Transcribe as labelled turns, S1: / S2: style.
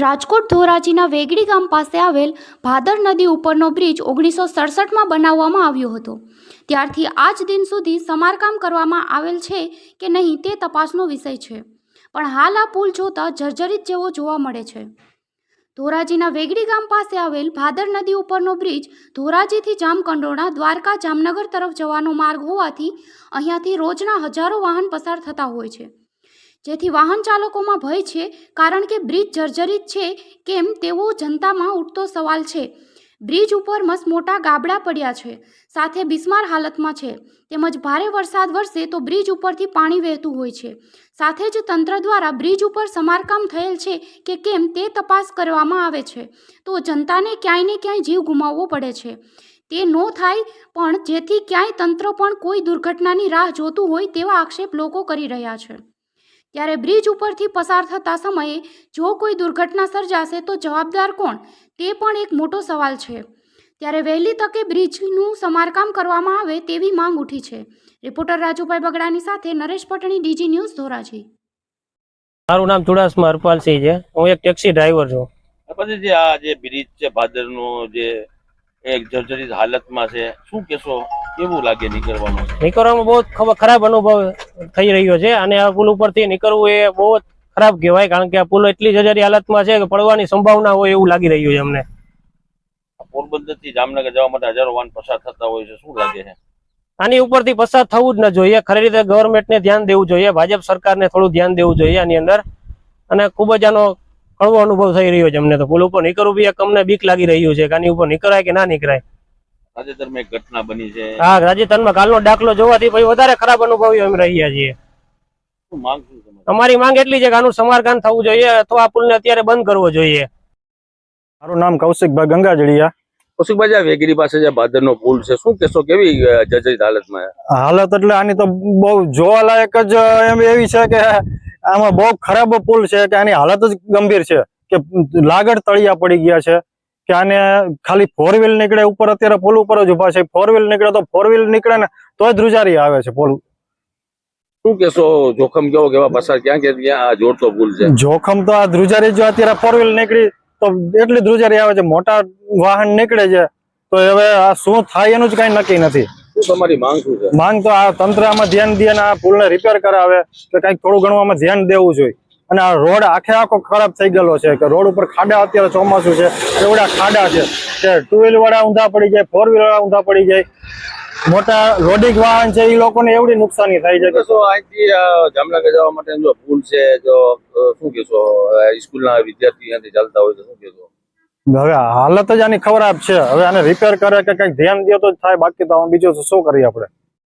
S1: રાજકોટ ધોરાજીના વેગડી ગામ પાસે આવેલ ભાદર નદી ઉપરનો બ્રિજ ઓગણીસો સડસઠમાં બનાવવામાં આવ્યો હતો. ત્યારથી આજ દિન સુધી સમારકામ કરવામાં આવેલ છે કે નહીં તે તપાસનો વિષય છે. પણ હાલ આ પુલ જોતાં જર્જરિત જેવો જોવા મળે છે. ધોરાજીના વેગડી ગામ પાસે આવેલ ભાદર નદી ઉપરનો બ્રિજ ધોરાજીથી જામકંડોળા દ્વારકા જામનગર તરફ જવાનો માર્ગ હોવાથી અહીંયાથી રોજના હજારો વાહન પસાર થતા હોય છે. જેથી વાહન ચાલકોમાં ભય છે, કારણ કે બ્રિજ જર્જરિત છે, કેમ તેવો જનતામાં ઉઠતો સવાલ છે. બ્રિજ ઉપર મસ્ત મોટા ગાબડા પડ્યા છે, સાથે બિસ્માર હાલતમાં છે. તેમજ ભારે વરસાદ વરસે તો બ્રિજ ઉપરથી પાણી વહેતું હોય છે. સાથે જ તંત્ર દ્વારા બ્રિજ ઉપર સમારકામ થયેલ છે કે કેમ તે તપાસ કરવામાં આવે છે. તો જનતાને ક્યાંય ને ક્યાંય જીવ ગુમાવવો પડે છે. તે ન થાય, પણ જેથી ક્યાંય તંત્ર પણ કોઈ દુર્ઘટનાની રાહ જોતું હોય તેવા આક્ષેપ લોકો કરી રહ્યા છે. ત્યારે બ્રિજ ઉપરથી પસાર થતા સમયે જો કોઈ દુર્ઘટના સર્જાશે તો જવાબદાર કોણ? તે પણ એક મોટો સવાલ છે. ત્યારે વહેલી તકે બ્રિજનું સમારકામ કરવામાં આવે તેવી માંગ ઉઠી છે. રિપોર્ટર રાજુભાઈ બગડાની સાથે નરેશ પટણી ડીજી ન્યૂઝ ધોરાજી.
S2: મારું નામ ચુડાસમા હરપાલસિંહ છે. હું એક ટેક્સી ડ્રાઈવર છું.
S3: પછી જે આ જે બ્રિજ છે ભાદરનો જે એક જર્જરિત હાલતમાં છે શું કેશો કેવું લાગે નીકળવાનું?
S2: નીકળવામાં બહુ ખરાબ અનુભવ થઈ રહ્યો છે અને આ પુલ ઉપરથી નીકળવું એ બહુ જ ખરાબ કહેવાય કારણ કે આ પુલ એટલી જજારી હાલતમાં છે કે પડવાની સંભાવના હોય એવું લાગી રહ્યું છે અમને.
S3: પોરબંદરથી જામનગર જવા માટે હજારો વાહન પસાર થતા હોય છે. શું લાગે છે?
S2: આની ઉપરથી પસાર થવું જ ન જોઈએ. ખરી રીતે ગવર્મેન્ટને ધ્યાન દેવું જોઈએ. ભાજપ સરકારને થોડું ધ્યાન દેવું જોઈએ આની અંદર. અને ખૂબ જ આનો કડવો અનુભવ થઈ રહ્યો છે અમને તો. પુલ ઉપર નીકળવું બી એક અમને બીક લાગી રહ્યું છે કે આની ઉપર નીકળાય કે ના નીકળાય.
S3: તાજેતરમાં એક ઘટના બની છે.
S2: હા તાજેતરમાં કાલનો દાખલો જોવાથી પછી વધારે ખરાબ અનુભવી અમે રહ્યા છીએ.
S3: શું માંગ શું
S2: અમારી માંગ એટલી છે કે આનું સમારકામ થવું જોઈએ અથવા આ પુલને અત્યારે બંધ કરવો જોઈએ.
S4: મારું નામ કૌશિકભાઈ ગંગાજળિયા
S3: કૌશિકભાઈ આ વેગરી પાસે જે ભાદરનો પુલ છે શું કેશો કેવી અ, જર્જરિત હાલતમાં
S4: હાલત એટલે આની તો બહુ જોવાલાયક જ એમ એવી છે કે આમાં બહુ ખરાબ પુલ છે કે આની હાલત જ ગંભીર છે કે લાગડ તળિયા પડી ગયા છે. કે આને ખાલી ફોર વ્હીલ નીકળે ઉપર અત્યારે પુલ ઉપર જ ઊભા છે. ફોર વ્હીલ નીકળે તો ફોર વ્હીલ નીકળે ને તો ધ્રુજારી આવે છે પોલ
S3: શું કેશો જોખમ કેવો કેવા પસાર ક્યાં કે ત્યાં આ જોડતો પુલ છે.
S4: જોખમ તો આ ધ્રુજારી જો અત્યારે ફોર વ્હીલ નીકળી તો એટલી ધ્રુજારી આવે છે. મોટા વાહન નીકળે છે તો હવે આ શું થાય એનું જ કઈ નક્કી નથી.
S3: તમારી માંગ શું છે?
S4: માંગ તો આ તંત્ર આમાં ધ્યાન દે આ પુલને રિપેર કરાવે કે કંઈક થોડું ઘણું આમાં ધ્યાન દેવું જોઈએ. અને આ રોડ આખે આખો ખરાબ થઈ ગયેલો છે કે રોડ ઉપર ખાડા અત્યારે ચોમાસું છે એવડા ખાડા છે કે ટુ વ્હીલ વાળા ઊંધા પડી જાય ફોર વ્હીલ વાળા ઊંધા પડી જાય. મોટા રોડિક વાહન છે એ લોકોને એવડી નુકસાની થાય છે કે
S3: શું અહીંથી જામનગર જવા માટે જો પુલ છે જો શું કહેશો? સ્કૂલના વિદ્યાર્થી અહીંયાથી ચાલતા હોય તો શું કહેશો?
S4: હવે હાલત જ આની ખરાબ છે. હવે આને રિપેર કરે કે કંઈક ધ્યાન દો તો થાય બાકી તો બીજું શું કરીએ આપણે?